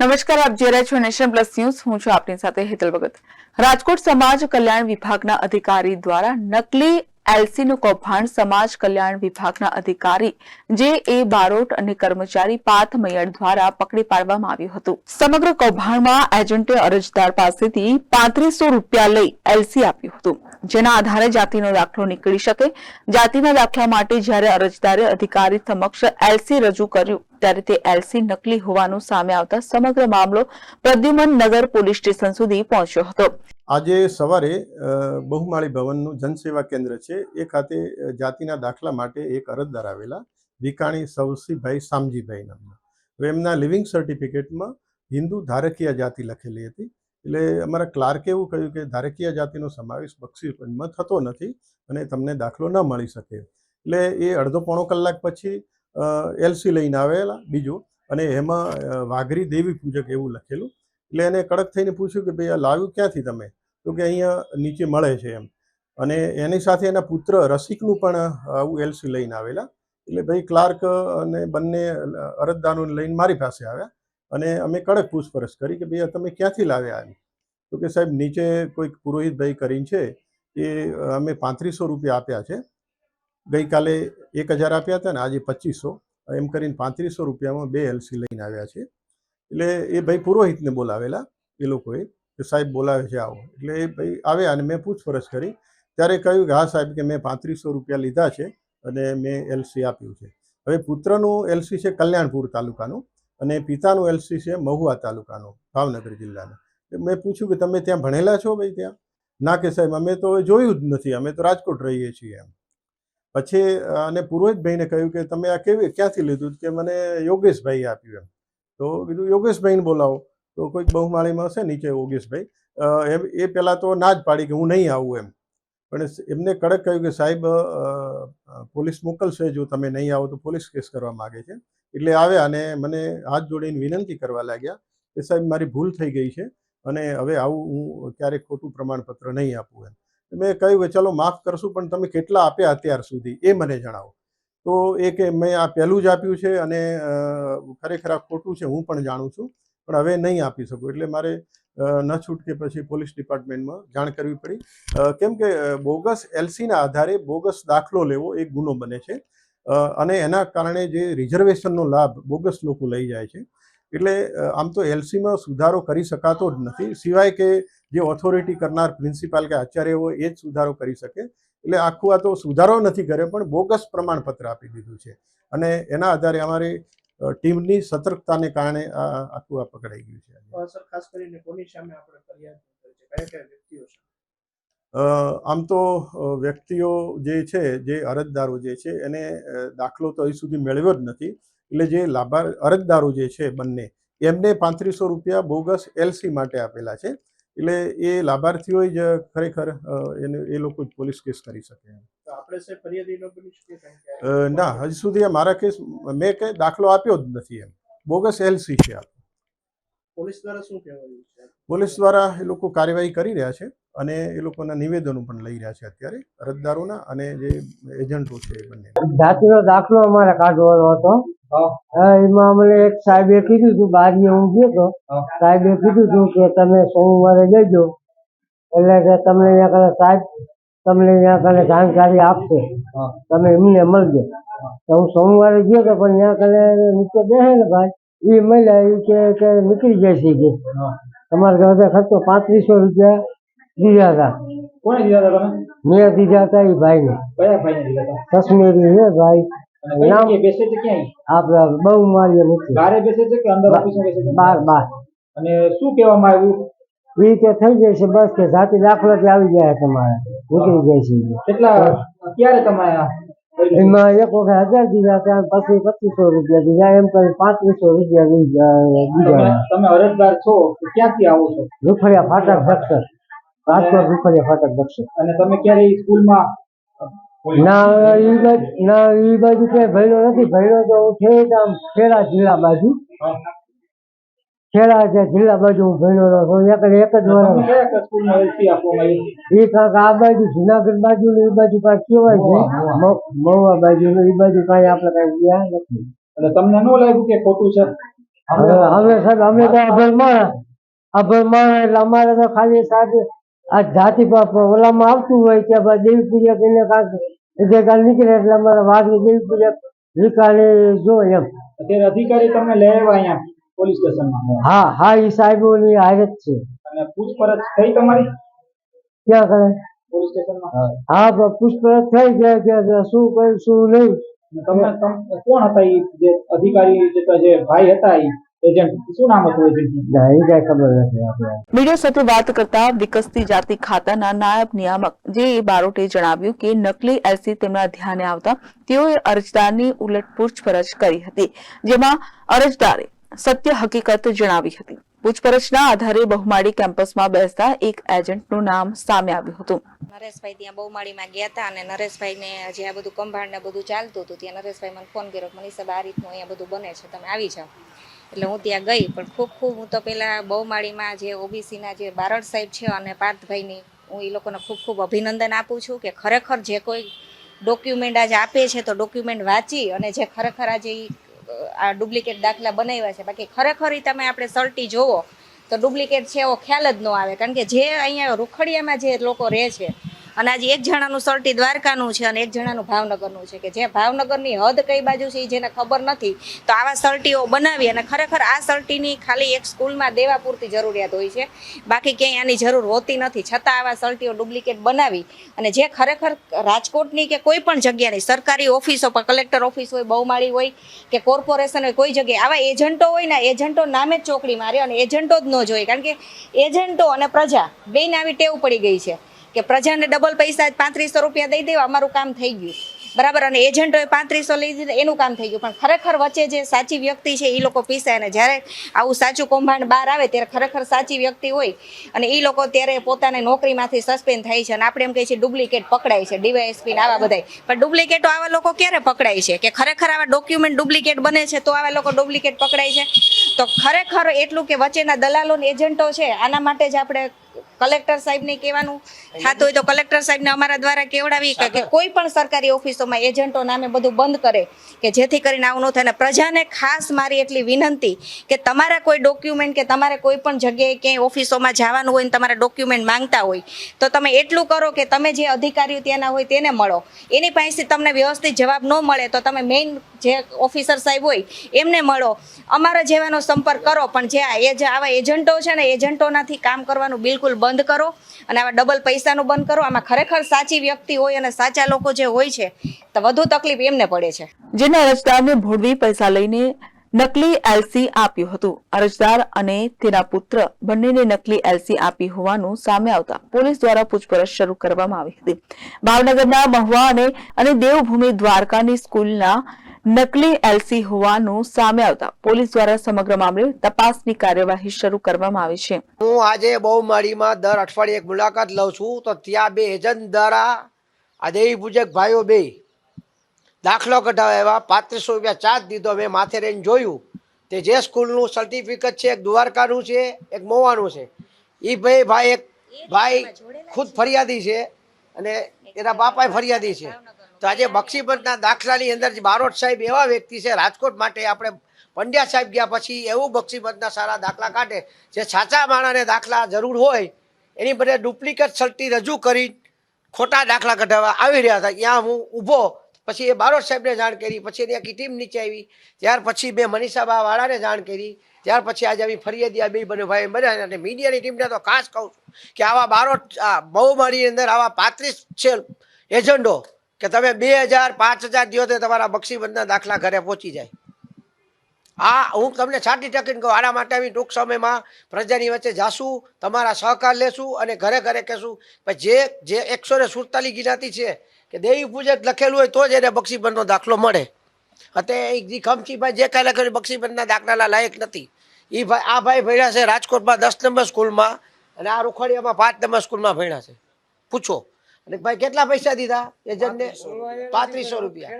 નમસ્કાર, આપ જોઈ છો નેશન પ્લસ ન્યૂઝ. હું છું આપની સાથે હેતલ ભગત. રાજકોટ સમાજ કલ્યાણ વિભાગના અધિકારી દ્વારા નકલી એલસીનું કૌભાંડ સમાજ કલ્યાણ વિભાગના અધિકારી જે એ બારોટ અને કર્મચારી પાથ મૈયર દ્વારા પકડી પાડવામાં આવ્યું હતું. સમગ્ર કૌભાંડમાં એજન્ટે અરજદાર પાસેથી પાંત્રીસો રૂપિયા લઈ એલસી આપ્યું હતું. જેના આધારે જાતિનો દાખલો નીકળી શકે. જાતિના દાખલા માટે જ્યારે અરજદારે અધિકારી સમક્ષ એલસી રજૂ કર્યું, ત્યારે તે એલસી નકલી હોવાનું સામે આવતા સમગ્ર મામલો પ્રદ્યુમન નગર પોલીસ સ્ટેશન સુધી પહોંચ્યો હતો. આજે સવારે બહુમાળી ભવનનું જનસેવા કેન્દ્ર છે. એ ખાતે જાતિના દાખલા માટે એક અરજદાર આવેલા વિકાણી સવસીભાઈ સામજીભાઈ નામના. હવે એમના લિવિંગ સર્ટિફિકેટમાં હિન્દુ ધારકીય જાતિ લખેલી હતી. એટલે અમારા ક્લાર્કે એવું કહ્યું કે ધારકીય જાતિનો સમાવેશ બક્ષીપંચમાં થતો નથી અને તમને દાખલો ન મળી શકે. એટલે એ અડધો પોણો કલાક પછી એલસી લઈને આવેલા બીજું અને એમાં વાઘરી દેવી પૂજક એવું લખેલું. એટલે એને કડક થઈને પૂછ્યું કે ભાઈ આ લાવ્યું ક્યાંથી તમે? તો કે અહીંયા નીચે મળે છે એમ. અને એની સાથે એના પુત્ર રસિકનું પણ આવું એલસી લઈને આવેલા. એટલે ભાઈ ક્લાર્ક અને બંને અરજદારોને લઈને મારી પાસે આવ્યા. અને અમે કડક પૂછપરછ કરી કે ભાઈ તમે ક્યાંથી લાવ્યા એમ? તો કે સાહેબ, નીચે કોઈક પુરોહિતભાઈ કરીને છે એ અમે પાંત્રીસો રૂપિયા આપ્યા છે. ગઈકાલે એક હજાર આપ્યા હતા ને આજે પચીસો. એમ કરીને પાંત્રીસો રૂપિયામાં બે એલસી લઈને આવ્યા છે. એટલે એ ભાઈ પુરોહિતને બોલાવેલા એ લોકોએ કે સાહેબ બોલાવે છે આવો. એટલે એ ભાઈ આવ્યા અને મેં પૂછપરછ કરી. ત્યારે કહ્યું કે, હા સાહેબ, કે મેં પાંત્રીસો રૂપિયા લીધા છે અને મેં એલસી આપ્યું છે. હવે પુત્રનું એલસી છે કલ્યાણપુર તાલુકાનું અને પિતાનું એલસી છે મહુવા તાલુકાનું, ભાવનગર જિલ્લાનું. મેં પૂછ્યું કે, તમે ત્યાં ભણેલા છો ભાઈ ત્યાં? ના કે સાહેબ, અમે તો જોયું જ નથી. અમે તો રાજકોટ રહીએ છીએ એમ. પછી, અને પુરોહિતભાઈને કહ્યું કે, તમે આ કેવી, ક્યાંથી લીધું? કે, મને યોગેશભાઈએ આપ્યું એમ. તો કીધું, યોગેશભાઈને બોલાવો. તો કોઈક બહુમાળીમાં હશે, નીચે યોગેશભાઈ. એમ, એ પહેલાં તો ના જ પાડી કે હું નહીં આવું એમ. પણ એમને કડક કહ્યું કે, સાહેબ પોલીસ મોકલશે, જો તમે નહીં આવો તો પોલીસ કેસ કરવા માગે છે. એટલે આવ્યા અને મને હાથ જોડીને વિનંતી કરવા લાગ્યા કે, સાહેબ, મારી ભૂલ થઈ ગઈ છે અને હવે આવું હું ક્યારેક ખોટું પ્રમાણપત્ર નહીં આપું એમ. મેં કહ્યું કે, ચલો, માફ કરશું, પણ તમે કેટલા આપ્યા અત્યાર સુધી, એ મને જણાવો. તો એ કે મેં આ પહેલું જ આપ્યું છે અને ખરેખર આ ખોટું છે, હું પણ જાણું છું. પણ હવે નહીં આપી શકું, એટલે મારે ન છૂટકે પછી પોલીસ ડિપાર્ટમેન્ટમાં જાણ કરવી પડી. કેમ કે બોગસ એલસીના આધારે બોગસ દાખલો લેવો એ ગુનો બને છે. અને એના કારણે જે રિઝર્વેશનનો લાભ બોગસ લોકો લઈ જાય છે એટલે આમ તો એલસીમાં સુધારો કરી શકાતો જ નથી. સિવાય કે જે ઓથોરિટી કરનાર પ્રિન્સિપાલ કે આચાર્ય હોય એ જ સુધારો કરી શકે. એટલે આખું આ તો સુધારો નથી કરે પણ બોગસ પ્રમાણપત્ર આપી દીધું છે. અને એના આધારે અમારી ટીમની સતર્કતાને કારણે આ આખું આ પકડાઈ ગયું છે. ખાસ કરીને કોની સામે આપણે ફરિયાદ કયા કયા વ્યક્તિઓ છે? આમ તો વ્યક્તિઓ જે છે જે અરજદારો જે છે એને દાખલો તો અહીં સુધી મેળવ્યો જ નથી. એટલે જે લાભાર અરજદારો જે છે બંને એમને પાંત્રીસો રૂપિયા બોગસ એલસી માટે આપેલા છે. એટલે એ લાભાર્થીઓ જ ખરેખર એને એ લોકો જ પોલીસ કેસ કરી શકે ન હજી સુધી આ મારા કેસ મેં કંઈ દાખલો આપ્યો જ નથી એમ. બોગસ એલસી છે આ. પોલીસ દ્વારા શું કહેવાયું છે? પોલીસ દ્વારા એ લોકો કાર્યવાહી કરી રહ્યા છે અને એ લોકોના નિવેદનો પણ લઈ રહ્યા છે અત્યારે અરજદારોના અને જે એજન્ટો છે એ બંને. જાતિનો દાખલો અમારે કાઢવાનો હતો. હા, એમાં અમને એક સાહેબે કીધું હતું બારીએ હું ગયો તો સાહેબે કીધું હતું કે તમે સોમવારે જજો એટલે કે તમને અહીંયા કદાચ સાહેબ તમને અહીંયા કને જાણકારી આપશે તમે એમને મળજો. તો હું સોમવારે ગયો તો પણ અહીંયા કદાચ નીચે બેસે ને ભાઈ એ મળ્યા એ કે કે નીકળી જશે કે તમારે ઘરે ખર્ચો પાંત્રીસો રૂપિયા દીધા હતા. કોને દીધા હતા મેં દીધા હતા એ ભાઈને. કયા ભાઈને દીધા હતા? કશ્મીરી હે ભાઈ. નામ જગ્યાએ બેસે છે ક્યાંય? આપણે બહુ મારીએ નથી. બારે બેસે છે કે અંદર ઓફિસમાં બેસે છે? બાર બાર. અને શું કહેવામાં આવ્યું? એ કે થઈ જશે બસ કે જાતિ દાખલો ત્યાં આવી જાય તમારે. નીકળી જાય છે કેટલા ક્યારે તમે એમાં એક વખત હજાર દીધા ત્યાં પછી પચીસો રૂપિયા દીધા એમ કરી પાંત્રીસો રૂપિયા દીધા તમે અરજદાર છો ક્યાંથી આવો છો? રૂફળિયા ફાટક દક્ષર રાજકોટ રૂફળિયા ફાટક દક્ષર અને તમે ક્યારે સ્કૂલમાં ના એ બાજુ ના એ બાજુ ક્યાંય ભર્યો નથી ભર્યો તો હું. છે આમ ખેડા જિલ્લા બાજુ ખેડા છે જિલ્લા બાજુ હું ભણ્યો હતો એક જ એક જ વર્ષ એ કાંક આ બાજુ જુનાગઢ બાજુ ને એ બાજુ કાંઈક કહેવાય છે. મહુ- મહુવા બાજુ ને એ બાજુ કાંઈ આપણે કાંઈ ગયા નથી. એટલે તમને ન લાગ્યું કે ખોટું છે? હવે અમે સાહેબ અમે તો અભર માણસ. અભર માણસ એટલે અમારે તો ખાલી સાથે આ જાતિ પાપ ઓલામાં આવતું હોય કે દેવી પૂજા કરીને કાંક એટલે કાલ નીકળે એટલે અમારે વાઘની પૂજા જો એમ. અત્યારે અધિકારી તમને લઈ આવ્યા અહીંયા પોલીસ સ્ટેશનમાં? હા હા એ સાહેબોની હારત છે. અને પૂછપરછ થઈ તમારી? ક્યાં કરે? પોલીસ સ્ટેશનમાં? હા. પૂછપરછ થઈ જાય કે શું કર્યું શું નહીં. તમે કોણ હતા એ જે અધિકારી જે જે ભાઈ હતા ઈ? એજન્ટ. શું નામ હતું એજન્ટ ના એ કાંઈ ખબર નથી આપણે. મીડિયા સાથે વાત કરતા વિકસતી જાતિ ખાતાના નાયબ નિયામક જે બારોટે જણાવ્યું કે નકલી એલસી તેમના ધ્યાને આવતા તેઓએ અરજદારની ઉલટ પૂછપરછ કરી હતી જેમાં અરજદારે સત્ય હકીકત જણાવી હતી. પૂછપરછના આધારે બહુમાળી કેમ્પસમાં બેસતા એક એજન્ટનું નામ સામે આવ્યું હતું. નરેશભાઈ ત્યાં બહુમાળીમાં ગયા હતા અને નરેશભાઈને જે આ બધું કંભાળ ને બધું ચાલતું હતું ત્યાં નરેશભાઈ મને ફોન કર્યો મને મનીષા આ રીતનું અહીંયા બધું બને છે તમે આવી જાઓ. એટલે હું ત્યાં ગઈ, પણ ખૂબ ખૂબ હું તો પહેલાં બહુમાળીમાં જે ઓબીસીના જે બારડ સાહેબ છે અને પાર્થભાઈની, હું એ લોકોને ખૂબ ખૂબ અભિનંદન આપું છું કે ખરેખર જે કોઈ ડોક્યુમેન્ટ આજે આપે છે તો ડોક્યુમેન્ટ વાંચી અને જે ખરેખર આજે આ ડુપ્લિકેટ દાખલા બનાવ્યા છે. બાકી ખરેખર એ તમે આપણે સલટી જોવો તો ડુપ્લિકેટ છે એવો ખ્યાલ જ ન આવે. કારણ કે જે અહીંયા રૂખડિયામાં જે લોકો રહે છે અને આજે એક જણાનું સલટી દ્વારકાનું છે અને એક જણાનું ભાવનગરનું છે કે જે ભાવનગરની હદ કઈ બાજુ છે એ જેને ખબર નથી, તો આવા સલટીઓ બનાવી અને ખરેખર આ સલટીની ખાલી એક સ્કૂલમાં દેવા પૂરતી જરૂરિયાત હોય છે. બાકી ક્યાંય આની જરૂર હોતી નથી. છતાં આવા સલટીઓ ડુપ્લિકેટ બનાવી અને જે ખરેખર રાજકોટની કે કોઈ પણ જગ્યાની સરકારી ઓફિસો પર, કલેક્ટર ઓફિસ હોય, બહુમાળી હોય કે કોર્પોરેશન હોય, કોઈ જગ્યાએ આવા એજન્ટો હોય ને એજન્ટો નામે જ ચોકડી મારે અને એજન્ટો જ ન જોઈએ કારણ કે એજન્ટો અને પ્રજા બેને આવી ટેવ પડી ગઈ છે. કે પ્રજાને ડબલ પૈસા પાંત્રીસો રૂપિયા દઈ દેવા, અમારું કામ થઈ ગયું. બરાબર? અને એજન્ટોએ પાંત્રીસો લઈ દીધું, એનું કામ થઈ ગયું. પણ ખરેખર વચ્ચે જે સાચી વ્યક્તિ છે એ લોકો પીસાય અને જ્યારે આવું સાચું કૌભાંડ બહાર આવે, ત્યારે ખરેખર સાચી વ્યક્તિ હોય. અને એ લોકો ત્યારે પોતાની નોકરીમાંથી સસ્પેન્ડ થાય છે અને આપણે એમ કહીએ છીએ ડુપ્લિકેટ પકડાય છે, ડીવાયએસપી ને આવા બધાય. પણ ડુપ્લિકેટો આવા લોકો ક્યારે પકડાય છે? કે ખરેખર આવા ડોક્યુમેન્ટ ડુપ્લિકેટ બને છે, તો આવા લોકો ડુપ્લિકેટ પકડાય છે? તો ખરેખર એટલું કે વચ્ચેના દલાલો એજન્ટો છે, આના માટે જ આપણે કલેક્ટર સાહેબને કહેવાનું. થતું હોય તો કલેક્ટર સાહેબને અમારા દ્વારા કેવડાવી કે- કોઈ પણ સરકારી ઓફિસોમાં એજન્ટો નામે બધું બંધ કરે કે જેથી કરીને આવું ન થાય. અને પ્રજાને ખાસ મારી એટલી વિનંતી કે તમારા કોઈ ડોક્યુમેન્ટ કે તમારે કોઈ પણ જગ્યાએ ક્યાંય ઓફિસોમાં જવાનું હોય ને તમારા ડોક્યુમેન્ટ માંગતા હોય, તો તમે એટલું કરો કે તમે જે અધિકારીઓ ત્યાંના હોય તેને મળો. એની પાસેથી તમને વ્યવસ્થિત જવાબ ન મળે તો તમે મેઇન જે ઓફિસર સાહેબ હોય એમને મળો. અમારા જેવાનો સંપર્ક કરો, પણ જે આવા એજન્ટો છે ને, એજન્ટોનાથી કામ કરવાનું બિલકુલ બંધ કરો અને આવા ડબલ પૈસાનું બંધ કરો. આમાં ખરેખર સાચી વ્યક્તિ હોય અને સાચા લોકો જે હોય છે, તો વધુ તકલીફ એમને પડે છે. જેના અરજદારને ભોળવી પૈસા લઈને નકલી એલસી આપ્યું હતું. અરજદાર અને તેના પુત્ર બંનેને નકલી એલસી આપી હોવાનું સામે આવતા પોલીસ દ્વારા પૂછપરછ શરૂ કરવામાં આવી હતી. ભાવનગરના મહુવા અને દેવભૂમિ દ્વારકાની સ્કૂલના નકલી એલસી હોવાનું સામે આવતા પોલીસ દ્વારા સમગ્ર મામલે તપાસની કાર્યવાહી શરૂ કરવામાં આવી છે. હું આજે બહુમાળીમાં દર અઠવાડિયે એક મુલાકાત લઉં છું તો ત્યાં બે એજન્ટ દ્વારા આ દેવી પૂજક ભાઈઓ બે દાખલો કઢાવ્યા પાંત્રીસો રૂપિયા ચાર્જ દીધો મેં માથે રહીને જોયું. તે જે સ્કૂલનું સર્ટિફિકેટ છે એક દ્વારકાનું છે એક મોવાનું છે. એ ભાઈ ભાઈ એક ભાઈ ખુદ ફરિયાદી છે અને એના બાપાએ ફરિયાદી છે. તો આજે બક્ષીપંથના દાખલાની અંદર બારોટ સાહેબ એવા વ્યક્તિ છે, રાજકોટ માટે આપણે પંડ્યા સાહેબ ગયા પછી એવું બક્ષીબંધના સારા દાખલા કાઢે જે સાચા માણાને દાખલા જરૂર હોય, એની બદલે ડુપ્લિકેટ સર્ટી રજૂ કરી ખોટા દાખલા કઢાવવા આવી રહ્યા હતા. ત્યાં હું ઊભો, પછી એ બારોટ સાહેબને જાણ કરી, પછી એની આખી ટીમ નીચે આવી, ત્યાર પછી મેં મનીષાબા વાળાને જાણ કરી, ત્યાર પછી આજે આવી ફરિયાદી આ બે બને ભાઈ બન્યા અને મીડિયાની ટીમને તો ખાસ કહું કે આવા બારોટ, આ બહુમાળીની અંદર આવા પાંત્રીસ છે એજન્ડો કે તમે બે હજાર, પાંચ હજાર દિયો તો તમારા બક્ષીબંધના દાખલા ઘરે પહોંચી જાય. આ હું તમને છાંટી ટકીને કહું, આના માટે આવી ટૂંક સમયમાં પ્રજાની વચ્ચે જાશું, તમારા સહકાર લેશું અને ઘરે ઘરે કહેશું જે જે એકસો ને સુડતાલીસ ગિનાતી છે કે દેવી પૂજક લખેલું હોય તો જ એને બક્ષીબંધનો દાખલો મળે. અત્યારે જે ખમચીભાઈ જે કાંઈ લખેલું બક્ષીબંધના દાખલાના લાયક નથી. એ ભાઈ આ ભાઈ ભણ્યા છે રાજકોટમાં દસ નંબર સ્કૂલમાં અને આ રૂખડિયામાં પાંચ નંબર સ્કૂલમાં ભણ્યા છે. પૂછો. અને ભાઈ કેટલા પૈસા દીધા? એજન્ટને પાંત્રીસો રૂપિયા.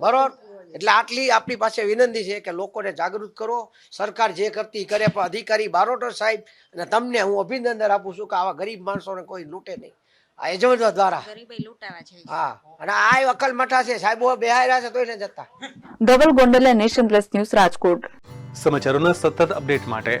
બરોબર? એટલે આટલી આપણી પાસે વિનંતી છે કે લોકોને જાગૃત કરો. સરકાર જે કરતી કરે પણ અધિકારી બારોટર સાહેબ અને તમને હું અભિનંદન આપું છું કે આવા ગરીબ માણસોને કોઈ લૂંટે નહીં. આ એજન્ટો દ્વારા. હા. અને આ અકલ મઠા છે. સાહેબો બેહાર્યા છે તોય ને જતા. Dhaval Gondaliya Nation Plus News Rajkot. સમાચારોના સતત અપડેટ માટે